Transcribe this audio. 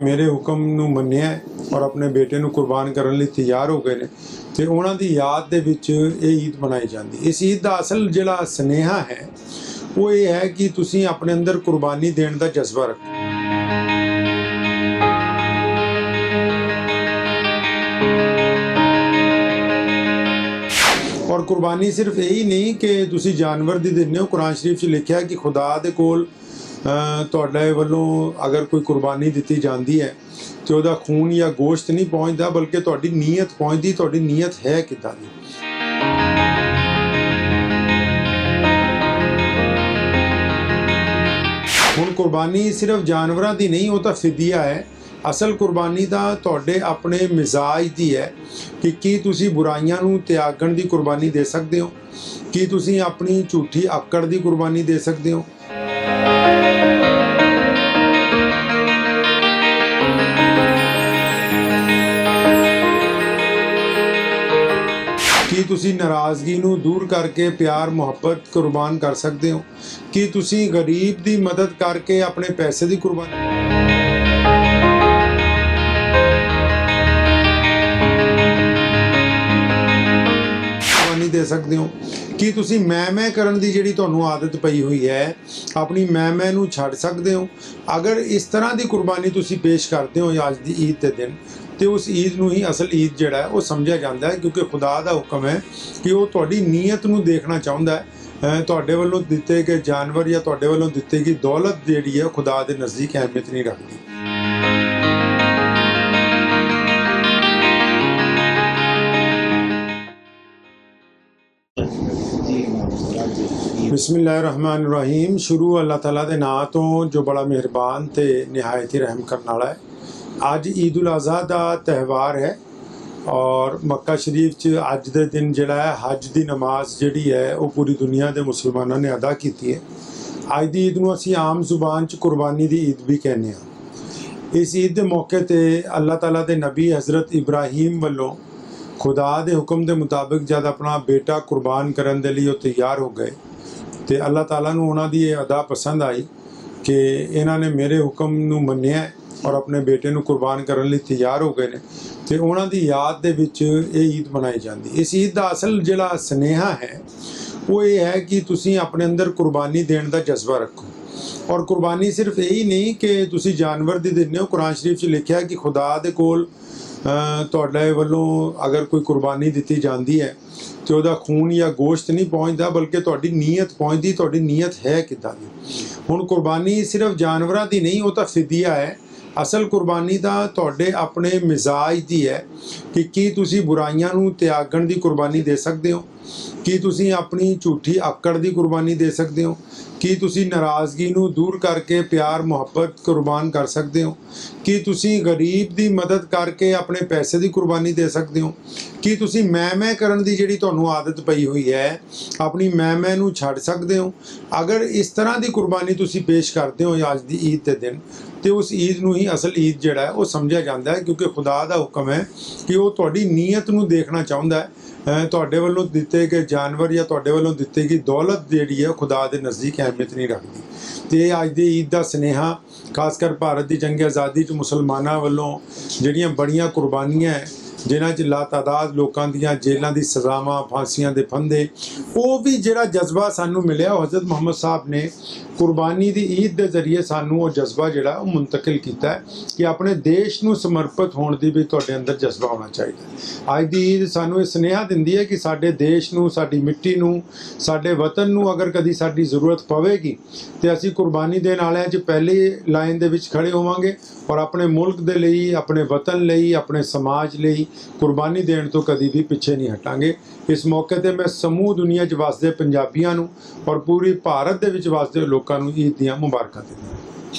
ਮੇਰੇ ਹੁਕਮ ਨੂੰ ਮੰਨਿਆ ਔਰ ਆਪਣੇ ਬੇਟੇ ਨੂੰ ਕੁਰਬਾਨ ਕਰਨ ਲਈ ਤਿਆਰ ਹੋ ਗਏ ਨੇ ਤੇ ਉਹਨਾਂ ਦੀ ਯਾਦ ਦੇ ਵਿੱਚ ਇਹ ਈਦ ਮਨਾਈ ਜਾਂਦੀ। ਇਸ ਈਦ ਦਾ ਅਸਲ ਜਿਹੜਾ ਸਨੇਹਾ ਹੈ, ਉਹ ਇਹ ਹੈ ਕਿ ਤੁਸੀਂ ਆਪਣੇ ਅੰਦਰ ਕੁਰਬਾਨੀ ਦੇਣ ਦਾ ਜਜ਼ਬਾ ਰੱਖੋ। ਔਰ ਕੁਰਬਾਨੀ ਸਿਰਫ ਇਹੀ ਨਹੀਂ ਕਿ ਤੁਸੀਂ ਜਾਨਵਰ ਦੀ ਦਿੰਦੇ ਹੋ। ਕੁਰਾਨ ਸ਼ਰੀਫ 'ਚ ਲਿਖਿਆ ਕਿ ਖੁਦਾ ਦੇ ਕੋਲ ਤੁਹਾਡੇ ਵੱਲੋਂ ਅਗਰ ਕੋਈ ਕੁਰਬਾਨੀ ਦਿੱਤੀ ਜਾਂਦੀ ਹੈ ਤੇ ਉਹਦਾ ਖੂਨ ਜਾਂ ਗੋਸ਼ਤ ਨਹੀਂ ਪਹੁੰਚਦਾ, ਬਲਕਿ ਤੁਹਾਡੀ ਨੀਅਤ ਪਹੁੰਚਦੀ, ਤੁਹਾਡੀ ਨੀਅਤ ਹੈ ਕਿੱਦਾਂ ਦੀ? ਹੁਣ ਕੁਰਬਾਨੀ ਸਿਰਫ ਜਾਨਵਰਾਂ ਦੀ ਨਹੀਂ, ਉਹ ਤਾਂ ਫਿਦਿਆ ਹੈ। ਅਸਲ ਕੁਰਬਾਨੀ ਤਾਂ ਤੁਹਾਡੇ ਆਪਣੇ ਮਿਜ਼ਾਜ ਦੀ ਹੈ ਕਿ ਕੀ ਤੁਸੀਂ ਬੁਰਾਈਆਂ ਨੂੰ ਤਿਆਗਣ ਦੀ ਕੁਰਬਾਨੀ ਦੇ ਸਕਦੇ ਹੋ? ਕੀ ਤੁਸੀਂ ਆਪਣੀ ਝੂਠੀ ਆਕੜ ਦੀ ਕੁਰਬਾਨੀ ਦੇ ਸਕਦੇ ਹੋ? ਤੁਸੀਂ ਨਾਰਾਜ਼ਗੀ ਨੂੰ ਦੂਰ ਕਰਕੇ ਪਿਆਰ, ਮੁਹੱਬਤ, ਕੁਰਬਾਨ ਕਰ ਸਕਦੇ ਹੋ। ਕੀ ਤੁਸੀਂ ਗਰੀਬ ਦੀ ਮਦਦ ਕਰਕੇ ਆਪਣੇ ਪੈਸੇ ਦੀ ਕੁਰਬਾਨੀ ਦੇ ਸਕਦੇ ਹੋ। ਕੀ ਤੁਸੀਂ ਮੈਂ ਮੈਂ ਕਰਨ ਦੀ ਜਿਹੜੀ ਤੁਹਾਨੂੰ ਆਦਤ ਪਈ ਹੋਈ ਹੈ, ਆਪਣੀ ਮੈਂ ਮੈਂ ਨੂੰ ਛੱਡ ਸਕਦੇ ਹੋ? ਅਗਰ ਇਸ ਤਰ੍ਹਾਂ ਦੀ ਕੁਰਬਾਨੀ ਤੁਸੀਂ ਪੇਸ਼ ਕਰਦੇ ਹੋ ਅੱਜ ਦੀ ਈਦ ਦੇ ਦਿਨ ਤੇ ਉਸ ਈਦ ਨੂੰ ਹੀ ਅਸਲ ਈਦ ਜਿਹੜਾ ਉਹ ਸਮਝਿਆ ਜਾਂਦਾ ਹੈ, ਕਿਉਂਕਿ ਖੁਦਾ ਦਾ ਹੁਕਮ ਹੈ ਕਿ ਉਹ ਤੁਹਾਡੀ ਨੀਅਤ ਨੂੰ ਦੇਖਣਾ ਚਾਹੁੰਦਾ ਹੈ। ਤੁਹਾਡੇ ਵੱਲੋਂ ਦਿੱਤੇ ਗਏ ਜਾਨਵਰ ਜਾਂ ਤੁਹਾਡੇ ਵੱਲੋਂ ਦਿੱਤੀ ਗਈ ਦੌਲਤ ਜਿਹੜੀ ਹੈ ਖੁਦਾ ਦੇ ਨਜ਼ਦੀਕ ਅਹਿਮੀਅਤ ਨਹੀਂ ਰੱਖਦੀ। ਬਿਸਮਿਲ੍ਲਾਹਿਰਰਹਿਮਾਨਿਰਰਹੀਮ ਸ਼ੁਰੂ ਅੱਲਾਹ ਤਾਲਾ ਦੇ ਨਾਂ ਤੋਂ ਜੋ ਬੜਾ ਮਿਹਰਬਾਨ ਤੇ ਨਿਹਾਇਤ ਹੀ ਰਹਿਮ ਕਰਨ ਵਾਲਾ ਹੈ। ਅੱਜ ਈਦ ਉਲ ਅਜ਼ਹਾ ਦਾ ਤਿਹਵਾਰ ਹੈ ਔਰ ਮੱਕਾ ਸ਼ਰੀਫ 'ਚ ਅੱਜ ਦੇ ਦਿਨ ਜਿਹੜਾ ਹੈ, ਹੱਜ ਦੀ ਨਮਾਜ਼ ਜਿਹੜੀ ਹੈ, ਉਹ ਪੂਰੀ ਦੁਨੀਆ ਦੇ ਮੁਸਲਮਾਨਾਂ ਨੇ ਅਦਾ ਕੀਤੀ ਹੈ। ਅੱਜ ਦੀ ਈਦ ਨੂੰ ਅਸੀਂ ਆਮ ਜ਼ੁਬਾਨ 'ਚ ਕੁਰਬਾਨੀ ਦੀ ਈਦ ਵੀ ਕਹਿੰਦੇ ਹਾਂ। ਇਸ ਈਦ ਦੇ ਮੌਕੇ ਤੇ ਅੱਲਾਹ ਤਾਲਾ ਦੇ ਨਬੀ ਹਜ਼ਰਤ ਇਬਰਾਹੀਮ ਵੱਲੋਂ ਖੁਦਾ ਦੇ ਹੁਕਮ ਦੇ ਮੁਤਾਬਿਕ ਜਦ ਆਪਣਾ ਬੇਟਾ ਕੁਰਬਾਨ ਕਰਨ ਦੇ ਲਈ ਉਹ ਤਿਆਰ ਹੋ ਗਏ ਤੇ ਅੱਲਾਹ ਤਾਲਾ ਨੂੰ ਉਹਨਾਂ ਦੀ ਇਹ ਅਦਾ ਪਸੰਦ ਆਈ ਕਿ ਇਹਨਾਂ ਨੇ ਮੇਰੇ ਹੁਕਮ ਨੂੰ ਮੰਨਿਆ ਔਰ ਆਪਣੇ ਬੇਟੇ ਨੂੰ ਕੁਰਬਾਨ ਕਰਨ ਲਈ ਤਿਆਰ ਹੋ ਗਏ ਨੇ। ਤੇ ਉਹਨਾਂ ਦੀ ਯਾਦ ਦੇ ਵਿੱਚ ਇਹ ਈਦ ਮਨਾਈ ਜਾਂਦੀ। ਇਸ ਈਦ ਦਾ ਅਸਲ ਜਿਹੜਾ ਸਨੇਹਾ ਹੈ, ਉਹ ਇਹ ਹੈ ਕਿ ਤੁਸੀਂ ਆਪਣੇ ਅੰਦਰ ਕੁਰਬਾਨੀ ਦੇਣ ਦਾ ਜਜ਼ਬਾ ਰੱਖੋ। ਔਰ ਕੁਰਬਾਨੀ ਸਿਰਫ ਇਹੀ ਨਹੀਂ ਕਿ ਤੁਸੀਂ ਜਾਨਵਰ ਦੀ ਦਿੰਦੇ ਹੋ। ਕੁਰਾਨ ਸ਼ਰੀਫ 'ਚ ਲਿਖਿਆ ਕਿ ਖੁਦਾ ਦੇ ਕੋਲ ਤੁਹਾਡੇ ਵੱਲੋਂ ਅਗਰ ਕੋਈ ਕੁਰਬਾਨੀ ਦਿੱਤੀ ਜਾਂਦੀ ਹੈ, ਤੇ ਉਹਦਾ ਖੂਨ ਜਾਂ ਗੋਸ਼ਤ ਨਹੀਂ ਪਹੁੰਚਦਾ, ਬਲਕਿ ਤੁਹਾਡੀ ਨੀਅਤ ਪਹੁੰਚਦੀ, ਤੁਹਾਡੀ ਨੀਅਤ ਹੈ ਕਿੱਦਾਂ ਦੀ? ਹੁਣ ਕੁਰਬਾਨੀ ਸਿਰਫ ਜਾਨਵਰਾਂ ਦੀ ਨਹੀਂ, ਉਹ ਤਾਂ ਫਿਦਿਆ ਹੈ। ਅਸਲ ਕੁਰਬਾਨੀ ਤਾਂ ਤੁਹਾਡੇ ਆਪਣੇ ਮਿਜ਼ਾਜ ਦੀ ਹੈ ਕਿ ਕੀ ਤੁਸੀਂ ਬੁਰਾਈਆਂ ਨੂੰ ਤਿਆਗਣ ਦੀ ਕੁਰਬਾਨੀ ਦੇ ਸਕਦੇ ਹੋ? ਕੀ ਤੁਸੀਂ ਆਪਣੀ ਝੂਠੀ ਆਕੜ ਦੀ ਕੁਰਬਾਨੀ ਦੇ ਸਕਦੇ ਹੋ? ਕੀ ਤੁਸੀਂ ਨਾਰਾਜ਼ਗੀ ਨੂੰ ਦੂਰ ਕਰਕੇ ਪਿਆਰ, ਮੁਹੱਬਤ, ਕੁਰਬਾਨ ਕਰ ਸਕਦੇ ਹੋ? ਕੀ ਤੁਸੀਂ ਗਰੀਬ ਦੀ ਮਦਦ ਕਰਕੇ ਆਪਣੇ ਪੈਸੇ ਦੀ ਕੁਰਬਾਨੀ ਦੇ ਸਕਦੇ ਹੋ? ਕੀ ਤੁਸੀਂ ਮੈਂ ਮੈਂ ਕਰਨ ਦੀ ਜਿਹੜੀ ਤੁਹਾਨੂੰ ਆਦਤ ਪਈ ਹੋਈ ਹੈ, ਆਪਣੀ ਮੈਂ ਮੈਂ ਨੂੰ ਛੱਡ ਸਕਦੇ ਹੋ? ਅਗਰ ਇਸ ਤਰ੍ਹਾਂ ਦੀ ਕੁਰਬਾਨੀ ਤੁਸੀਂ ਪੇਸ਼ ਕਰਦੇ ਹੋ ਅੱਜ ਦੀ ਈਦ ਦੇ ਦਿਨ ਤੇ ਉਸ ਈਦ ਨੂੰ ਹੀ ਅਸਲ ਈਦ ਜਿਹੜਾ ਹੈ, ਉਹ ਸਮਝਿਆ ਜਾਂਦਾ ਹੈ ਕਿਉਂਕਿ ਖੁਦਾ ਦਾ ਹੁਕਮ ਹੈ ਕਿ ਉਹ ਤੁਹਾਡੀ ਨੀਅਤ ਨੂੰ ਦੇਖਣਾ ਚਾਹੁੰਦਾ ਹੈ। ਤੁਹਾਡੇ ਵੱਲੋਂ ਦਿੱਤੇ ਗਏ ਜਾਨਵਰ ਜਾਂ ਤੁਹਾਡੇ ਵੱਲੋਂ ਦਿੱਤੀ ਗਈ ਦੌਲਤ ਜਿਹੜੀ ਹੈ, ਉਹ ਖੁਦਾ ਦੇ ਨਜ਼ਦੀਕ ਅਹਿਮੀਅਤ ਨਹੀਂ ਰੱਖਦੀ। ਤੇ ਇਹ ਅੱਜ ਦੀ ਈਦ ਦਾ ਸਨੇਹਾ ਖਾਸ ਕਰ ਭਾਰਤ ਦੀ ਜੰਗ ਆਜ਼ਾਦੀ 'ਚ ਮੁਸਲਮਾਨਾਂ ਵੱਲੋਂ ਜਿਹੜੀਆਂ ਬੜੀਆਂ ਕੁਰਬਾਨੀਆਂ ਜਿਨ੍ਹਾਂ 'ਚ ਲਾਤਾਦਾਦ ਲੋਕਾਂ ਦੀਆਂ ਜੇਲ੍ਹਾਂ ਦੀ ਸਜ਼ਾਵਾਂ, ਫਾਂਸੀਆਂ ਦੇ ਫੰਦੇ, ਉਹ ਵੀ ਜਿਹੜਾ ਜਜ਼ਬਾ ਸਾਨੂੰ ਮਿਲਿਆ, ਉਹ ਹਜ਼ਰਤ ਮੁਹੰਮਦ ਸਾਹਿਬ ਨੇ ਕੁਰਬਾਨੀ ਦੀ ਈਦ ਦੇ ਜ਼ਰੀਏ ਸਾਨੂੰ ਉਹ ਜਜ਼ਬਾ ਜਿਹੜਾ, ਉਹ ਮੁੰਤਕਿਲ ਕੀਤਾ ਕਿ ਆਪਣੇ ਦੇਸ਼ ਨੂੰ ਸਮਰਪਿਤ ਹੋਣ ਦੀ ਵੀ ਤੁਹਾਡੇ ਅੰਦਰ ਜਜ਼ਬਾ ਹੋਣਾ ਚਾਹੀਦਾ ਅੱਜ ਦੀ ਈਦ ਸਾਨੂੰ ਇਹ ਸੁਨੇਹਾ ਦਿੰਦੀ ਹੈ ਕਿ ਸਾਡੇ ਦੇਸ਼ ਨੂੰ, ਸਾਡੀ ਮਿੱਟੀ ਨੂੰ, ਸਾਡੇ ਵਤਨ ਨੂੰ ਅਗਰ ਕਦੀ ਸਾਡੀ ਜ਼ਰੂਰਤ ਪਵੇਗੀ, ਤੇ ਅਸੀਂ ਕੁਰਬਾਨੀ ਦੇਣ ਵਾਲਿਆਂ 'ਚ ਪਹਿਲੇ ਲਾਈਨ ਦੇ ਵਿੱਚ ਖੜੇ ਹੋਵਾਂਗੇ ਔਰ ਆਪਣੇ ਮੁਲਕ ਦੇ ਲਈ, ਆਪਣੇ ਵਤਨ ਲਈ, ਆਪਣੇ ਸਮਾਜ ਲਈ ਕੁਰਬਾਨੀ ਦੇਣ ਤੋਂ ਕਦੀ ਵੀ ਪਿੱਛੇ ਨਹੀਂ ਹਟਾਂਗੇ। ਇਸ ਮੌਕੇ ਤੇ ਮੈਂ ਸਮੂਹ ਦੁਨੀਆ 'ਚ ਵਸਦੇ ਪੰਜਾਬੀਆਂ ਨੂੰ ਔਰ ਪੂਰੀ ਭਾਰਤ ਦੇ ਵਿੱਚ ਵਸਦੇ ਲੋਕਾਂ ਨੂੰ ਈਦ ਦੀਆਂ ਮੁਬਾਰਕਾਂ ਦਿੰਦਾ